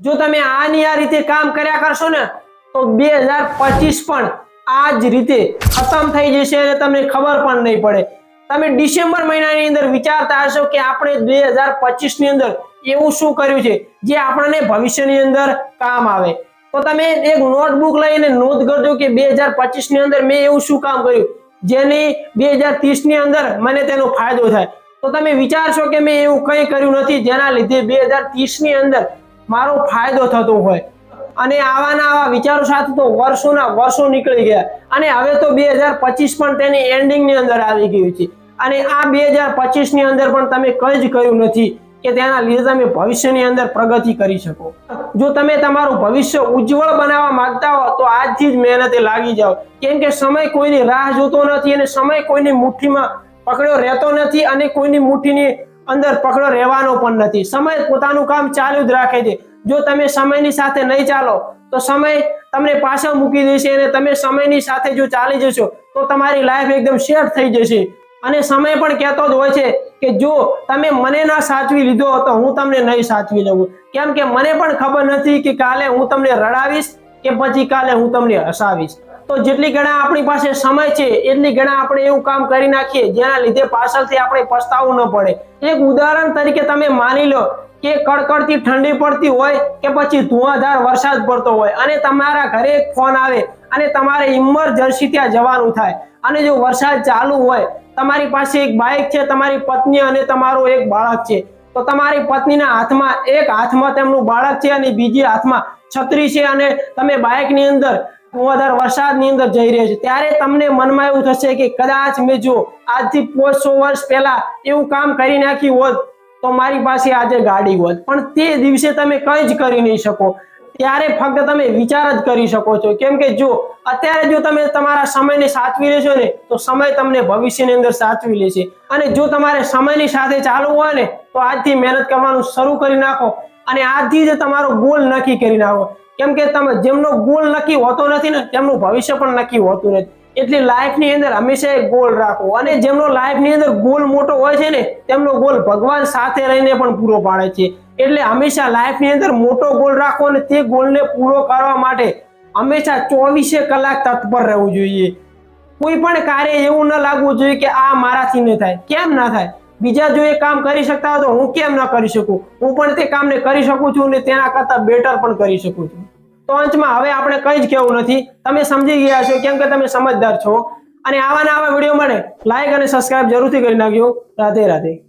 જો તમે આની આ રીતે કામ કર્યા કરશો ને, તો બે હજાર પચીસ પણ આ જ રીતે ખતમ થઈ જશે અને તમને ખબર પણ નહીં પડે. તમે ડિસેમ્બર મહિનાની અંદર વિચારતા હશો કે આપણે બે હજાર પચીસની અંદર એવું શું કર્યું છે, જે આપણને ભવિષ્યની અંદર કામ આવે. તો તમે એક નોટબુક લઈને નોંધ કરજો કે બે હજાર પચીસની અંદર મેં એવું શું કામ કર્યું, જેની બે હજાર ત્રીસની અંદર મને તેનો ફાયદો થાય. તો તમે વિચારશો કે મેં એવું કંઈ કર્યું નથી, જેના લીધે બે હજાર ત્રીસની અંદર મારો ફાયદો થતો હોય. અને આવાના આવા વિચારો સાથે તો વર્ષોના વર્ષો નીકળી ગયા. અને હવે તો બે હજાર પચીસ પણ તેની એન્ડિંગની અંદર આવી ગયું છે. અને આ બે હજાર પચીસની અંદર પણ તમે કંઈ જ કહ્યું નથી કે તેના લીધે તમે ભવિષ્યની અંદર પ્રગતિ કરી શકો. જો તમે તમારું ભવિષ્ય ઉજ્જવળ બનાવવા માંગતા હો, તો આજથી જ મહેનતે લાગી જાઓ. કેમ કે સમય કોઈની રાહ જોતો નથી અને સમય કોઈની મુઠ્ઠીમાં પકડ્યો રહેતો નથી અને કોઈની મુઠ્ઠીની અંદર પકડો રહેવાનો પણ નથી. સમય પોતાનું કામ ચાલુ જ રાખે છે. જો તમે સમયની સાથે નહીં ચાલો, તો સમય તમને પાછળ મૂકી દેશે અને તમે સમયની સાથે જો ચાલી જશો, તો તમારી લાઈફ એકદમ સેટ થઈ જશે. અને સમય પણ કહેતો જ હોય છે કે જો તમે મને ના સાચવી લીધો તો હું તમને નહીં સાચવી લઉં કેમ કે મને પણ ખબર નથી કે કાલે હું તમને રડાવીશ કે પછી કાલે હું તમને હસાવીશ. તો જેટલી ગણા આપણી પાસે સમય છે, એટલી ગણા આપણે એવું કામ કરી નાખીએ, જેના લીધે પાછળથી આપણે પસ્તાવવું ન પડે. એક ઉદાહરણ તરીકે તમે માની લો કે કડકડતી ઠંડી પડતી હોય કે પછી ધુઆધાર વરસાદ પડતો હોય અને તમારા ઘરે ફોન આવે અને તમારે ઇમરજન્સી ત્યાં જવાનું થાય અને જો વરસાદ ચાલુ હોય, તમારી પાસે એક બાઇક છે, તમારી પત્ની અને તમારો એક બાળક છે, તો તમારી પત્નીના હાથમાં એક હાથમાં તેમનું બાળક છે અને બીજી હાથમાં છત્રી છે અને તમે બાઇકની અંદર ધુઆધાર વરસાદની અંદર જઈ રહ્યો છે. ત્યારે તમને મનમાં એવું થશે કે કદાચ મેં જો આજથી પાંચસો વર્ષ પહેલા એવું કામ કરી નાખ્યું હોત, તો મારી પાસે આજે ગાડી હોત. પણ તે દિવસે તમે કંઈ જ કરી નહીં શકો. ત્યારે ફક્ત તમે વિચાર જ કરી શકો છો. કેમ કે જો અત્યારે જો તમે તમારા સમયને સાચવી લેશો ને, તો સમય તમને ભવિષ્યની અંદર સાચવી લેશે. અને જો તમારે સમયની સાથે ચાલવું હોય ને, તો આજથી મહેનત કરવાનું શરૂ કરી નાખો. અને આજથી જ તમારો ગોલ નક્કી કરી નાખો. કેમ કે તમે જેમનો ગોલ નક્કી હોતો નથી ને, તેમનું ભવિષ્ય પણ નક્કી હોતું નથી. એટલે લાઈફની અંદર હંમેશા એક ગોલ રાખો. અને જેમનો લાઈફની અંદર ગોલ મોટો હોય છે ને, તેમનો ગોલ ભગવાન સાથે રહીને પણ પૂરો પાડે છે. એટલે હંમેશા લાઈફની અંદર મોટો ગોલ રાખો અને તે ગોલને પૂરો કરવા માટે હંમેશા ચોવીસે કલાક તત્પર રહેવું જોઈએ. કોઈ પણ કાર્ય એવું ન લાગવું જોઈએ કે આ મારાથી નહીં થાય. કેમ ના થાય? બીજા જો એ કામ કરી શકતા હોય તો હું કેમ ન કરી શકું? હું પણ તે કામને કરી શકું છું અને તેના કરતા બેટર પણ કરી શકું છું. તો અંતમાં હવે આપણે કંઈ જ કહેવું નથી. તમે સમજી ગયા છો, કેમ કે તમે સમજદાર છો. અને આવા ને આવા વીડિયો મળે લાઈક અને સબસ્ક્રાઇબ જરૂરથી કરી નાખજો. રાધે રાધે.